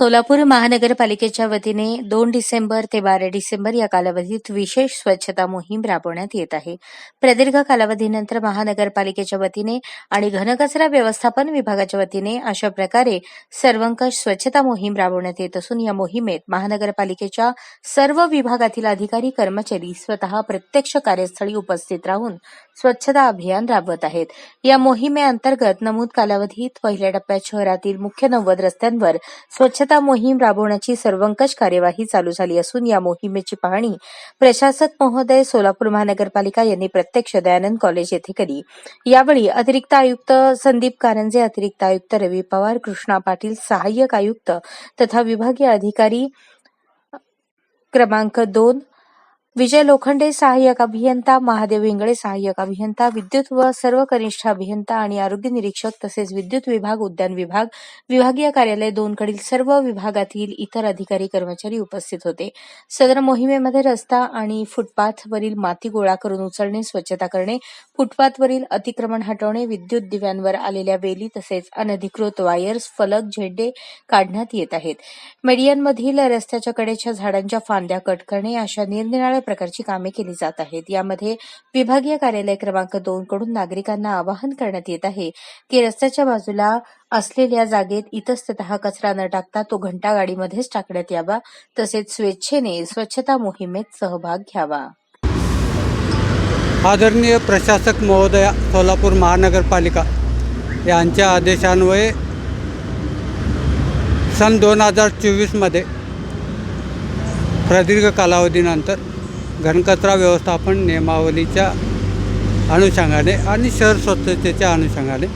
सोलापूर महानगरपालिकेच्या वतीने दोन डिसेंबर ते बारा डिसेंबर या कालावधीत विशेष स्वच्छता मोहीम राबवण्यात येत आहे. प्रदीर्घ कालावधीनंतर महानगरपालिकेच्या वतीने आणि घनकचरा व्यवस्थापन विभागाच्या वतीने अशा प्रकारे सर्वंकष स्वच्छता मोहीम राबवण्यात येत असून या मोहिमेत महानगरपालिकेच्या सर्व विभागातील अधिकारी कर्मचारी स्वतः प्रत्यक्ष कार्यस्थळी उपस्थित राहून स्वच्छता अभियान राबवत आहेत. या मोहिमेअंतर्गत नमूद कालावधीत पहिल्या टप्प्यात शहरातील मुख्य नव्वद रस्त्यांवर स्वच्छता मोहीम राबवण्याची सर्वंकष कार्यवाही चालू झाली असून या मोहिमेची पाहणी प्रशासक महोदय सोलापूर महानगरपालिका यांनी प्रत्यक्ष दयानंद कॉलेज येथे केली. यावेळी अतिरिक्त आयुक्त संदीप कारंजे अतिरिक्त आयुक्त रवी पवार कृष्णा पाटील सहाय्यक आयुक्त तथा विभागीय अधिकारी क्रमांक दोन विजय लोखंडे सहाय्यक अभियंता महादेव इंगळे सहाय्यक अभियंता विद्युत व सर्व कनिष्ठ अभियंता आणि आरोग्य निरीक्षक तसेच विद्युत विभाग उद्यान विभाग विभागीय कार्यालय दोनकडील सर्व विभागातील इतर अधिकारी कर्मचारी उपस्थित होते. सदर मोहिमेमध्ये रस्ता आणि फुटपाथवरील माती गोळा करून उचलणे स्वच्छता करणे फुटपाथवरील अतिक्रमण हटवणे विद्युत दिव्यांवर आलेल्या वेली तसेच अनधिकृत वायर्स फलक झेंडे काढण्यात येत आहेत. मेडियनमधील रस्त्याच्या कडेच्या झाडांच्या फांद्या कट करणे अशा निरनिराळ्या प्रकारची कामे केली जात आहेत. यामध्ये विभागीय कार्यालय क्रमांक दोन कडून नागरिकांना आवाहन करण्यात येत आहे की रस्त्याच्या बाजूला असलेल्या जागेत इतस्ततः कचरा न टाकता तो घंटा गाडीमध्येच टाकण्यात यावा. तसेच स्वेच्छेने स्वच्छता मोहिमेत सहभाग घ्यावा. आदरणीय प्रशासक महोदया सोलापूर महानगरपालिका यांच्या आदेशान्वये सन दोन हजार चोवीसमध्ये प्रदीर्घ कालावधीनंतर घनकचरा व्यवस्थापन नियमावलीच्या अनुषंगाने आणि शहर स्वच्छतेच्या अनुषंगाने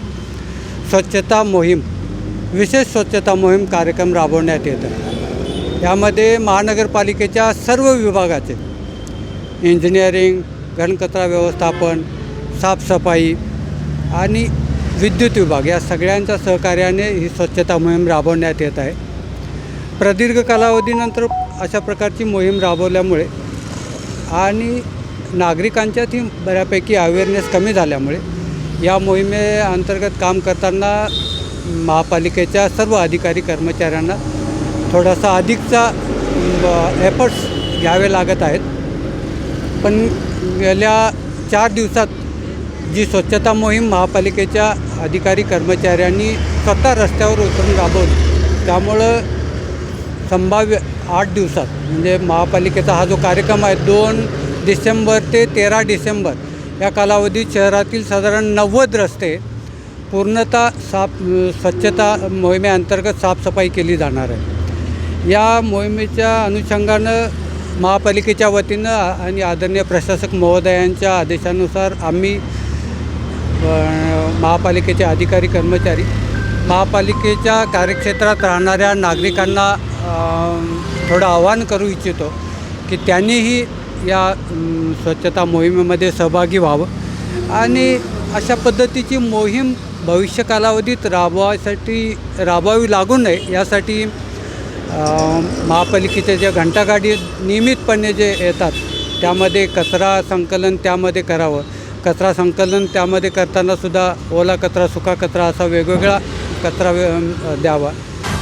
स्वच्छता मोहीम विशेष स्वच्छता मोहीम कार्यक्रम राबवण्यात येत आहे. यामध्ये महानगरपालिकेच्या सर्व विभागाचे इंजिनिअरिंग घनकचरा व्यवस्थापन साफसफाई आणि विद्युत विभाग या सगळ्यांच्या सहकार्याने ही स्वच्छता मोहीम राबवण्यात येत आहे. प्रदीर्घ कालावधीनंतर अशा प्रकारची मोहीम राबवल्यामुळे आणि नागरिकांच्यातही बऱ्यापैकी अवेअरनेस कमी झाल्यामुळे या मोहिमेअंतर्गत काम करताना महापालिकेच्या सर्व अधिकारी कर्मचाऱ्यांना थोडासा अधिकचा एफर्ट्स घ्यावे लागत आहेत. पण गेल्या चार दिवसात जी स्वच्छता मोहीम महापालिकेच्या अधिकारी कर्मचाऱ्यांनी स्वतः रस्त्यावर उतरून राबवली त्यामुळं संभाव्य आठ दिवसात म्हणजे महापालिकेचा हा जो कार्यक्रम आहे दोन डिसेंबर ते तेरा डिसेंबर या कालावधीत शहरातील साधारण नव्वद रस्ते पूर्णतः साफ स्वच्छता मोहिमेअंतर्गत साफसफाई केली जाणार आहे. या मोहिमेच्या अनुषंगानं महापालिकेच्या वतीनं आणि आदरणीय प्रशासक महोदयांच्या आदेशानुसार आम्ही महापालिकेचे अधिकारी कर्मचारी महापालिकेच्या कार्यक्षेत्रात राहणाऱ्या नागरिकांना थोडं आवाहन करू इच्छितो की त्यांनीही या स्वच्छता मोहिमेमध्ये सहभागी व्हावं. आणि अशा पद्धतीची मोहीम भविष्य कालावधीत राबवायसाठी राबवावी लागू नये यासाठी महापालिकेचे महापालिकेच्या ज्या घंटागाडी नियमितपणे जे येतात त्यामध्ये कचरा संकलन त्यामध्ये करावं. कचरा संकलन त्यामध्ये करतानासुद्धा ओला कचरा सुका कचरा असा वेगवेगळा कचरा द्यावा.